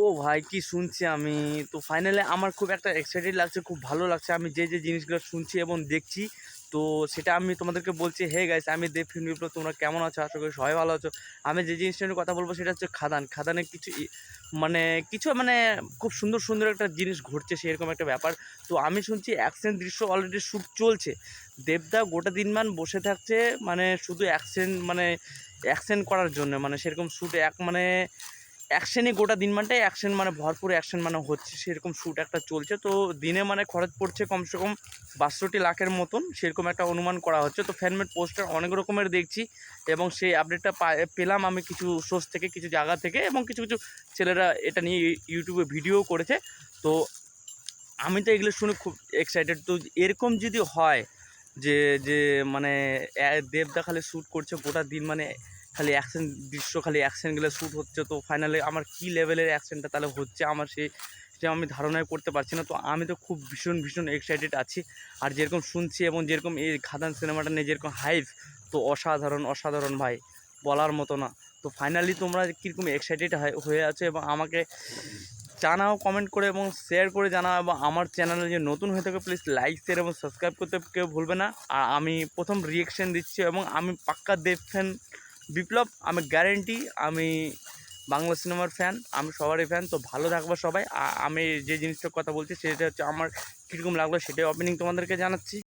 ও ভাই, কি শুনছি আমি? তো ফাইনালে আমার খুব একটা এক্সাইটেড লাগছে, খুব ভালো লাগছে। আমি যে যে জিনিসগুলো শুনছি এবং দেখছি, তো সেটা আমি তোমাদেরকে বলছি হে গাইস আমি দেব ফিল্ম বিপ্লব তোমরা কেমন আছো? আশা করি সবাই ভালো আছো। আমি যে জিনিসটা নিয়ে কথা বলব সেটা হচ্ছে খাদান। খাদানে কিছু মানে কিছু মানে খুব সুন্দর সুন্দর একটা জিনিস ঘটছে, সেরকম একটা ব্যাপার। তো আমি শুনছি অ্যাকশন দৃশ্য অলরেডি শ্যুট চলছে। দেবদা গোটা দিনমান বসে থাকছে মানে শুধু অ্যাকশন মানে অ্যাকশন করার জন্য মানে সেরকম শ্যুট এক মানে অ্যাকশনই গোটা দিন মানটাই অ্যাকশন মানে ভরপুর অ্যাকশন মানে হচ্ছে। সেরকম শ্যুট একটা চলছে। তো দিনে মানে খরচ পড়ছে কমসে কম বাষট্টি লাখের মতন। সেরকম একটা অনুমান করা হচ্ছে। তো ফ্যানমেড পোস্টার অনেক রকমের দেখছি এবং সেই আপডেটটা পেলাম আমি কিছু সোর্স থেকে, কিছু জায়গা থেকে এবং কিছু কিছু ছেলেরা এটা নিয়ে ইউটিউবে ভিডিও করেছে। তো আমি তো এগুলো শুনে খুব এক্সাইটেড তো এরকম যদি হয় যে যে মানে দেব দেখালে শ্যুট করছে গোটা দিন মানে খালি অ্যাকশন দৃশ্য খালি অ্যাকশনগুলো শ্যুট হচ্ছে। তো ফাইনালি আমার কী লেভেলের অ্যাকশনটা তাহলে হচ্ছে আমার সেই সে আমি ধারণাই করতে পারছি না। তো আমি তো খুব ভীষণ ভীষণ এক্সাইটেড আছি। আর যেরকম শুনছি এবং যেরকম এই খাদান সিনেমাটা নিয়ে যেরকম হাইপ তো অসাধারণ অসাধারণ ভাই। বলার মতো না। তো ফাইনালি তোমরা কীরকম এক্সাইটেড হয়ে আছো এবং আমাকে জানাও কমেন্ট করে এবং শেয়ার করে জানাও এবং আমার চ্যানেলে যে নতুন হয়ে থাকে প্লিজ লাইক শেয়ার এবং সাবস্ক্রাইব করতে কেউ ভুলবে না। আর আমি প্রথম রিয়েকশন দিচ্ছি এবং আমি পাক্কা দেব ফ্যান বিপ্লব, আমি গ্যারেন্টি আমি বাংলা সিনেমার ফ্যান আমি সবারই ফ্যান তো ভালো থাকব সবাই। আমি যে জিনিসটার কথা বলছি, সেটা হচ্ছে আমার কীরকম লাগল সেটাই ওপেনিং তোমাদেরকে জানাচ্ছি।